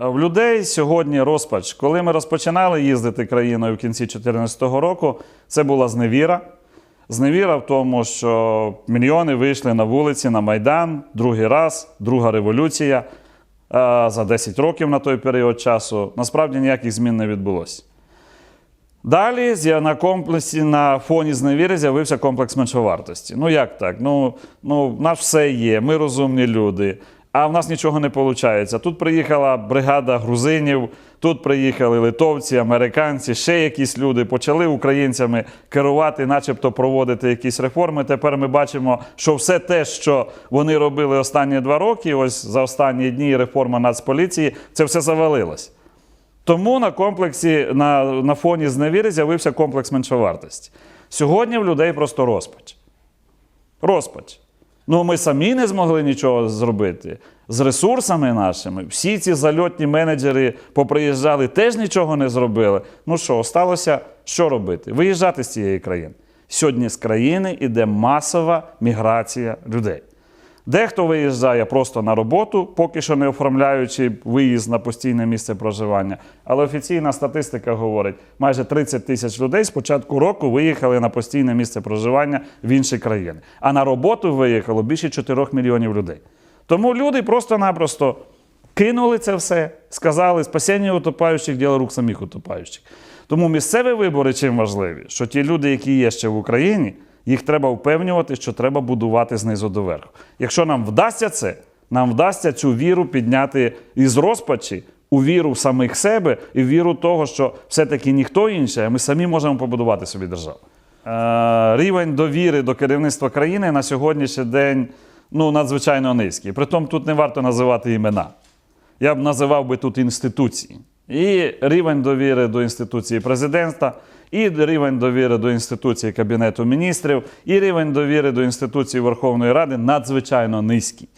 В людей сьогодні розпач. Коли ми розпочинали їздити країною в кінці 2014 року, це була зневіра. Зневіра в тому, що мільйони вийшли на вулиці, на Майдан, другий раз, друга революція е, за 10 років на той період часу. Насправді ніяких змін не відбулося. Далі на комплексі на фоні зневіри з'явився комплекс меншовартості. Ну як так? Ну, ну в нас все є, ми розумні люди, а в нас нічого не виходить. Тут приїхала бригада грузинів, тут приїхали литовці, американці, ще якісь люди почали українцями керувати, начебто проводити якісь реформи. Тепер ми бачимо, що все те, що вони робили останні два роки, ось за останні дні реформа Нацполіції, це все завалилось. Тому на комплексі, на, на фоні зневіри з'явився комплекс меншовартості. Сьогодні в людей просто розпач. Розпач. Ну, ми самі не змогли нічого зробити. З ресурсами нашими, всі ці зальотні менеджери поприїжджали, теж нічого не зробили. Ну що, сталося що робити? Виїжджати з цієї країни. Сьогодні з країни йде масова міграція людей. Дехто виїжджає просто на роботу, поки що не оформляючи виїзд на постійне місце проживання. Але офіційна статистика говорить, майже 30 тисяч людей з початку року виїхали на постійне місце проживання в інші країни. А на роботу виїхало більше 4 мільйонів людей. Тому люди просто-напросто кинули це все, сказали, спасіння утопаючих діло рук самих утопаючих. Тому місцеві вибори чим важливі, що ті люди, які є ще в Україні, їх треба впевнювати, що треба будувати знизу до верху. Якщо нам вдасться це, нам вдасться цю віру підняти із розпачі у віру в самих себе і в віру того, що все-таки ніхто інший, а ми самі можемо побудувати собі державу. Е, рівень довіри до керівництва країни на сьогоднішній день ну, надзвичайно низький. Притом тут не варто називати імена. Я б називав би тут інституції. І рівень довіри до інституції президента, і рівень довіри до інституції Кабінету міністрів, і рівень довіри до інституції Верховної Ради надзвичайно низький.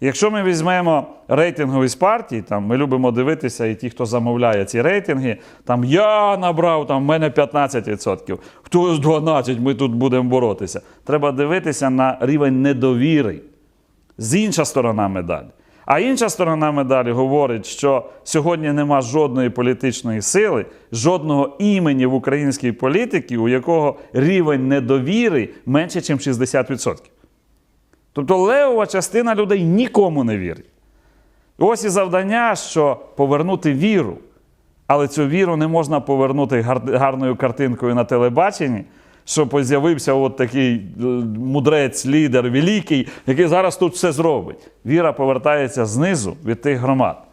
Якщо ми візьмемо рейтинговість партій, там ми любимо дивитися, і ті, хто замовляє ці рейтинги, там я набрав, там в мене 15%, хтось 12%, ми тут будемо боротися. Треба дивитися на рівень недовіри з інша сторона медалі. А інша сторона медалі говорить, що сьогодні нема жодної політичної сили, жодного імені в українській політиці, у якого рівень недовіри менше, ніж 60%. Тобто левова частина людей нікому не вірить. Ось і завдання, що повернути віру. Але цю віру не можна повернути гарною картинкою на телебаченні, щоб з'явився от такий е, мудрець, лідер великий, який зараз тут все зробить. Віра повертається знизу від тих громад.